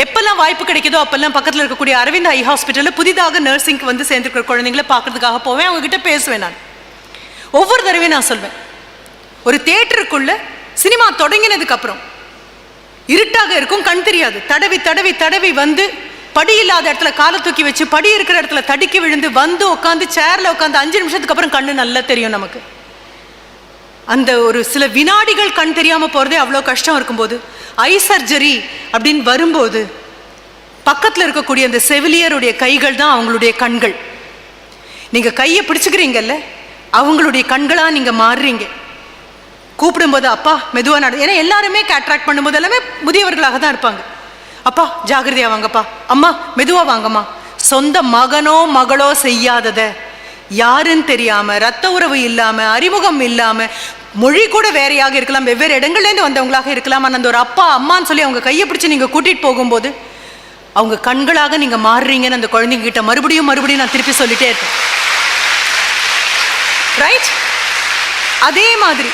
எப்பெல்லாம் வாய்ப்பு கிடைக்குதோ அப்பெல்லாம் பக்கத்தில் இருக்கக்கூடிய அரவிந்த் ஐ ஹாஸ்பிட்டலில் புதிதாக நர்சிங்க்கு வந்து சேர்ந்துருக்கிற குழந்தைங்களை பார்க்கறதுக்காக போவேன். அவங்க கிட்ட பேசுவேன் நான். ஒவ்வொரு தடவையும் நான் சொல்வேன். ஒரு தேட்டருக்குள்ள சினிமா தொடங்கினதுக்கு அப்புறம் இருட்டாக இருக்கும் கண் தெரியாது. தடவி தடவி தடவி வந்து படி இல்லாத இடத்துல காலை தூக்கி வச்சு படி இருக்கிற இடத்துல தடுக்கி விழுந்து வந்து உட்காந்து சேரில் உட்காந்து அஞ்சு நிமிஷத்துக்கு அப்புறம் கண்ணு நல்லா தெரியும் நமக்கு. அந்த ஒரு சில வினாடிகள் கண் தெரியாமல் போகிறதே அவ்வளோ கஷ்டம் இருக்கும்போது ஐ சர்ஜரி அப்படின்னு வரும்போது பக்கத்தில் இருக்கக்கூடிய அந்த செவிலியருடைய கைகள் தான் அவங்களுடைய கண்கள். நீங்கள் கையை பிடிச்சிக்கிறீங்கல்ல அவங்களுடைய கண்களாக நீங்கள் மாறுறீங்க. கூப்பிடும்போது அப்பா மெதுவாக நட ஏன்னா எல்லாருமே கேட்ராக்ட் பண்ணும்போது எல்லாமே முதியவர்களாக தான் இருப்பாங்க. அப்பா ஜாகிரதையாக வாங்கப்பா. அம்மா மெதுவாக வாங்கம்மா. சொந்த மகனோ மகளோ செய்யாததை. யாருன்னு தெரியாம ரத்த உறவு இல்லாம அறிமுகம் இல்லாம மொழி கூட வேறையாக இருக்கலாம் வெவ்வேறு இடங்கள்லேருந்து வந்தவங்களாக இருக்கலாம். ஆனால் அந்த ஒரு அப்பா அம்மான்னு சொல்லி அவங்க கையை பிடிச்சி நீங்கள் கூட்டிட்டு போகும்போது அவங்க கண்களாக நீங்கள் மாறுறீங்கன்னு அந்த குழந்தைங்க கிட்ட மறுபடியும் மறுபடியும் நான் திருப்பி சொல்லிட்டே இருப்பேன். ரைட் அதே மாதிரி